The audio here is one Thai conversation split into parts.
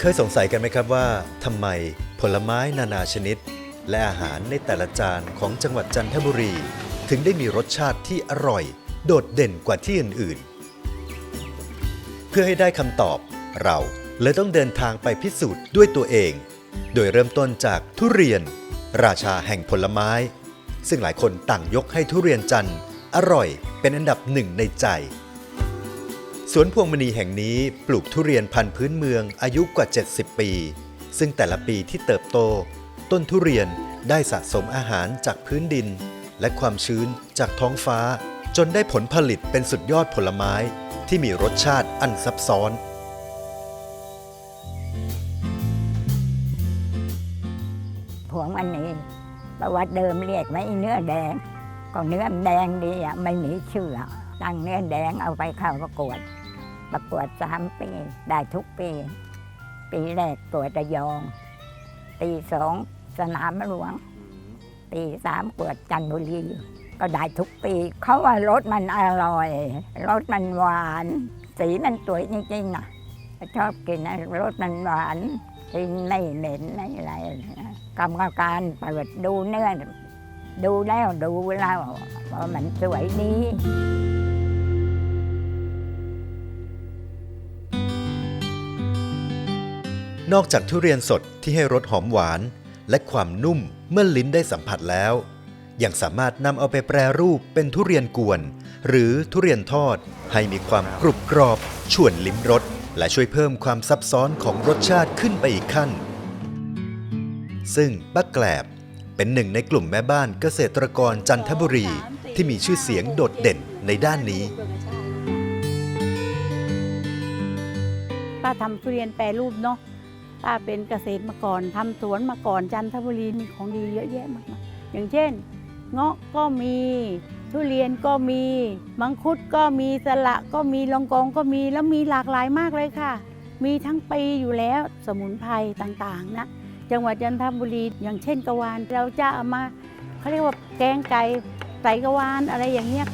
เคยสงสัยกันไหมครับว่าทำไมผลไม้นานาชนิด และอาหารในแต่ละจานของจังหวัดจันทบุรี ถึงได้มีรสชาติที่อร่อย โดดเด่นกว่าที่อื่นๆ เพื่อให้ได้คำตอบ เราเลยต้องเดินทางไปพิสูจน์ด้วยตัวเอง โดยเริ่มต้นจากทุเรียน ราชาแห่งผลไม้ ซึ่งหลายคนต่างยกให้ทุเรียนจันทร์อร่อยเป็นอันดับหนึ่งในใจ สวนพวงมณีแห่งนี้ปลูกทุเรียนพันธุ์พื้นเมืองอายุกว่า 70 ปี ซึ่งแต่ละปีที่เติบโต ต้นทุเรียนได้สะสมอาหารจากพื้นดิน และความชื้นจากท้องฟ้า จนได้ผลผลิตเป็นสุดยอดผลไม้ที่มีรสชาติอันซับซ้อน พวงมันนี่ประวัติเดิมเรียกไว้เนื้อแดง ก็เนื้อแดงดีอะไม่มีชื่อตั้งเนื้อแดงเอาไปเข้าประกวด ประกวดสามปี ได้ทุกปี ปีแรกตรวจระยอง ปีสองสนามหลวง ปีสามกวดจันทบุรี ก็ได้ทุกปี เขาว่ารสมันอร่อย รสมันหวาน สีมันสวยจริงๆนะชอบกินนะรสมันหวานกินไม่เหม็นไม่อะไรกรรมการเปิดดูเนื้อดูแล้วดูแล้วว่ามันสวยดี นอกจากทุเรียนสดที่ให้รสหอมหวาน และความนุ่มเมื่อลิ้นได้สัมผัสแล้ว ยังสามารถนำเอาไปแปรรูปเป็นทุเรียนกวน หรือทุเรียนทอด ให้มีความกรุบกรอบ ชวนลิ้มรสและช่วยเพิ่มความซับซ้อนของรสชาติขึ้นไปอีกขั้น ซึ่งป้าแกลบเป็นหนึ่งในกลุ่มแม่บ้านเกษตรกรจันทบุรีที่มีชื่อเสียงโดดเด่นในด้านนี้ ป้าทำทุเรียนแปรรูปเนาะ ป้าเป็นเกษตรมาก่อนทำสวนมาก่อนจันทบุรีมีของดีเยอะแยะมากมายอย่างเช่น เงาะก็มีทุเรียนก็มี มังคุดก็มีสละก็มีลองกองก็มีแล้วมีหลากหลายมากเลยค่ะ มีทั้งปีอยู่แล้วสมุนไพรต่างๆนะจังหวัดจันทบุรีอย่างเช่นกะวานเราจะเอามาเขาเรียกว่าแกงไก่ใส่กะวานอะไรอย่างเงี้ย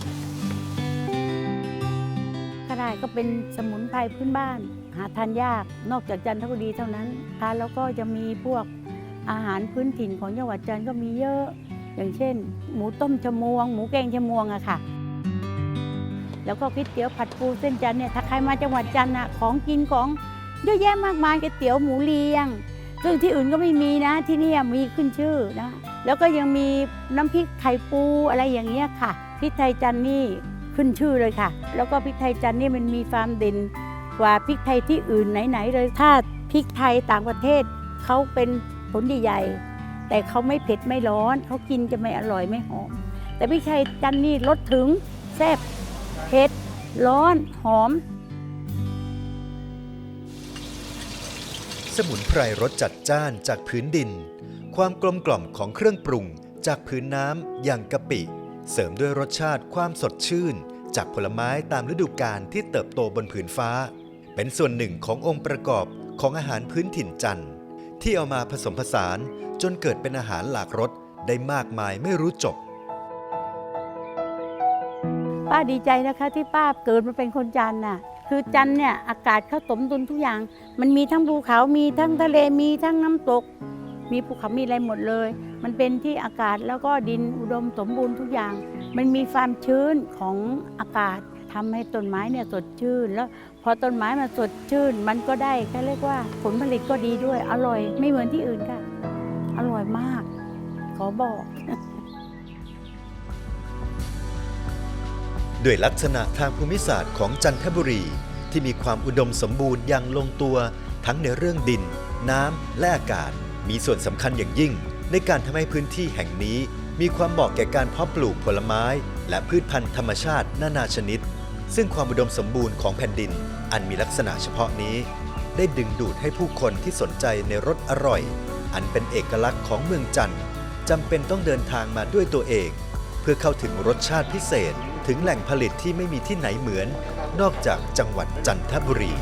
ก็ได้ก็เป็นสมุนไพรพื้นบ้าน หาทานยากนอกจากจันทบุรีเท่านั้นค่ะแล้วก็จะมีพวกอาหารพื้นถิ่นของจังหวัดจันทร์ก็มีเยอะ อย่างเช่น หมูต้มชะมวง หมูแกงชะมวงอะค่ะ แล้วก็ก๋วยเตี๋ยวผัดปูเส้นจันทร์เนี่ยถ้าใครมาจังหวัดจันทร์อะของกินของเยอะแยะมากมายก๋วยเตี๋ยวหมูเลียง ซึ่งที่อื่นก็ไม่มีนะที่นี่มีขึ้นชื่อนะแล้วก็ยังมีน้ำพริกไข่ปูอะไรอย่างเงี้ยค่ะพริกไทยจันทร์นี่ขึ้นชื่อเลยค่ะ แล้วก็พริกไทยจันทร์นี่มันมีความเด่น กว่าพริกไทยที่อื่นไหนๆเลยถ้าพริกไทยต่างประเทศเขาเป็นผลใหญ่แต่เขาไม่เผ็ดไม่ร้อนเขากินจะไม่อร่อยไม่หอม แต่พริกไทยจันนี่รสถึงแซ่บเผ็ดร้อนหอม สมุนไพรรสจัดจ้านจากพื้นดิน ความกลมกล่อมของเครื่องปรุงจากพื้นน้ำอย่างกะปิ เสริมด้วยรสชาติความสดชื่น จากผลไม้ตามฤดูกาลที่เติบโตบนผืนฟ้า เป็นส่วนหนึ่งขององค์ประกอบของอาหารพื้นถิ่นจันทร์ ที่เอามาผสมผสานจนเกิดเป็นอาหารหลากรสได้มากมายไม่รู้จบ ป้าดีใจนะคะที่ป้าเกิดมาเป็นคนจันทร์น่ะ คือจันทร์เนี่ยอากาศเขาสมดุลทุกอย่าง มันมีทั้งภูเขามีทั้งทะเลมีทั้งน้ำตก มีภูเขามีอะไรหมดเลย มันเป็นที่อากาศแล้วก็ดินอุดมสมบูรณ์ทุกอย่าง มันมีความชื้นของอากาศ ทำให้ต้นไม้เนี่ยสดชื่น แล้วพอต้นไม้มันสดชื่น มันก็ได้ก็เรียกว่าผลผลิตก็ดีด้วย อร่อยไม่เหมือนที่อื่นค่ะ อร่อยมาก ขอบอก ด้วยลักษณะทางภูมิศาสตร์ของจันทบุรี ที่มีความอุดมสมบูรณ์อย่างลงตัวทั้งในเรื่องดิน น้ำและอากาศ มีส่วนสำคัญอย่างยิ่ง ในการทำให้พื้นที่แห่งนี้มีความเหมาะแก่การเพาะปลูกผลไม้ และพืชพันธุ์ธรรมชาตินานาชนิด ซึ่งความอุดมสมบูรณ์ของแผ่นดินอันมีลักษณะเฉพาะนี้ ได้ดึงดูดให้ผู้คนที่สนใจในรสอร่อย อันเป็นเอกลักษณ์ของเมืองจันทร์จำเป็นต้องเดินทางมาด้วยตัวเอง เพื่อเข้าถึงรสชาติพิเศษถึงแหล่งผลิตที่ไม่มีที่ไหนเหมือน นอกจากจังหวัดจันทบุรี